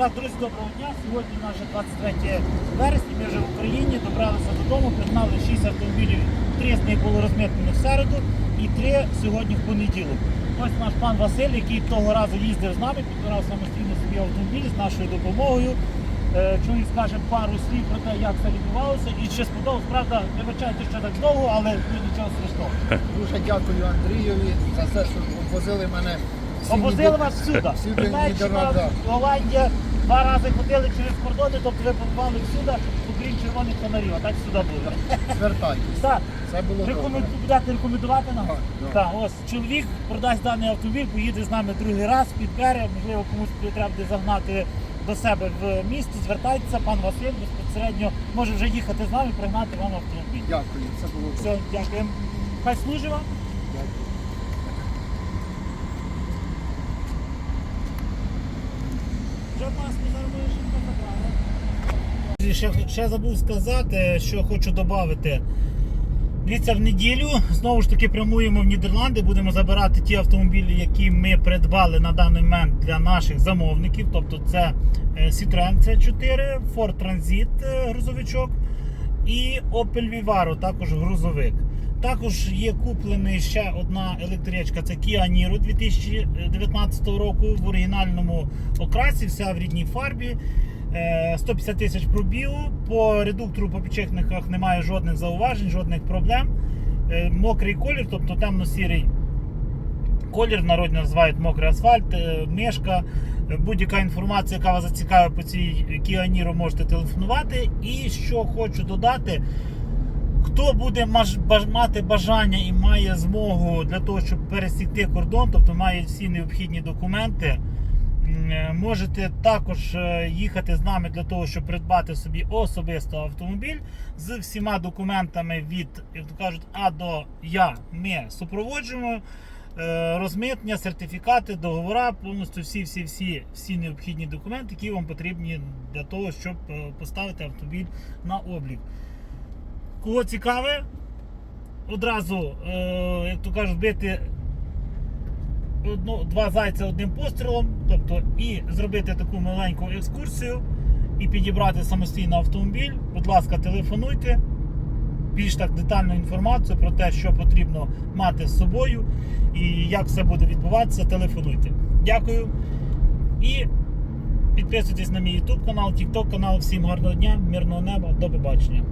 Так, друзі, доброго дня. Сьогодні у нас вже 23 вересня, ми вже в Україні, добралися додому, пригнали 6 автомобілів, 3 з них було розмитнено в середу і 3 сьогодні в понеділок. Ось наш пан Василь, який того разу їздив з нами, підбирав самостійно собі автомобіль з нашою допомогою. Е, Чоловік скаже пару слів про те, як це відбувалося, і чи сподобалось, правда, вибачайте, що так довго, але нічого страшного. Дуже дякую Андрієві за те, що обвозили мене. Всі вас всюди. всюди Німеччина. Голландія, два рази ходили через кордони, тобто ви побували всюди, окрім червоних фонарів, а так сюди були. Звертайтесь. Так, Це було рекомен... добре. будете рекомендувати нам? Так, так. Так, ось чоловік продасть даний автомобіль, поїде з нами другий раз, підбере, можливо, комусь треба буде загнати до себе в місто, звертайтеся, пан Василь безпосередньо може вже їхати з нами, пригнати вам автомобіль. Дякую, це було добре. Все, дякуємо. Хай служить вам. Дякую. Ще, ще забув сказати, що хочу додати. Дивіться, в неділю знову ж таки прямуємо в Нідерланди, будемо забирати ті автомобілі, які ми придбали на даний момент для наших замовників. Тобто це е, Citroen C4, Ford Transit е, грузовичок і Opel Vivaro, також грузовик. Також є куплений ще одна електричка, це Kia Niro 2019 року в оригінальному окрасі, вся в рідній фарбі. Е, 150 тисяч пробігу. По редуктору по підчепниках немає жодних зауважень, жодних проблем. Е, Мокрий колір, тобто темно-сірий колір, в народі називають мокрий асфальт, е, мишка. Е, Будь-яка інформація, яка вас зацікавить по цій Kia Niro, можете телефонувати. І що хочу додати, Хто буде мати бажання і має змогу для того, щоб пересікти кордон, тобто має всі необхідні документи, е, можете також е, їхати з нами для того, щоб придбати собі особисто автомобіль з всіма документами від, як то кажуть, А до Я. Ми супроводжуємо. е, Розмитнення, сертифікати, договора, повністю всі, всі, необхідні документи, які вам потрібні для того, щоб поставити автомобіль на облік. Кого цікаве, одразу, е, як то кажуть, бити одну, два зайця одним пострілом, тобто і зробити таку маленьку екскурсію, і підібрати самостійно автомобіль. Будь ласка, телефонуйте. Більш так детальну інформацію про те, що потрібно мати з собою і як все буде відбуватися, телефонуйте. Дякую. І підписуйтесь на мій YouTube канал, TikTok канал. Всім гарного дня, мирного неба, до побачення.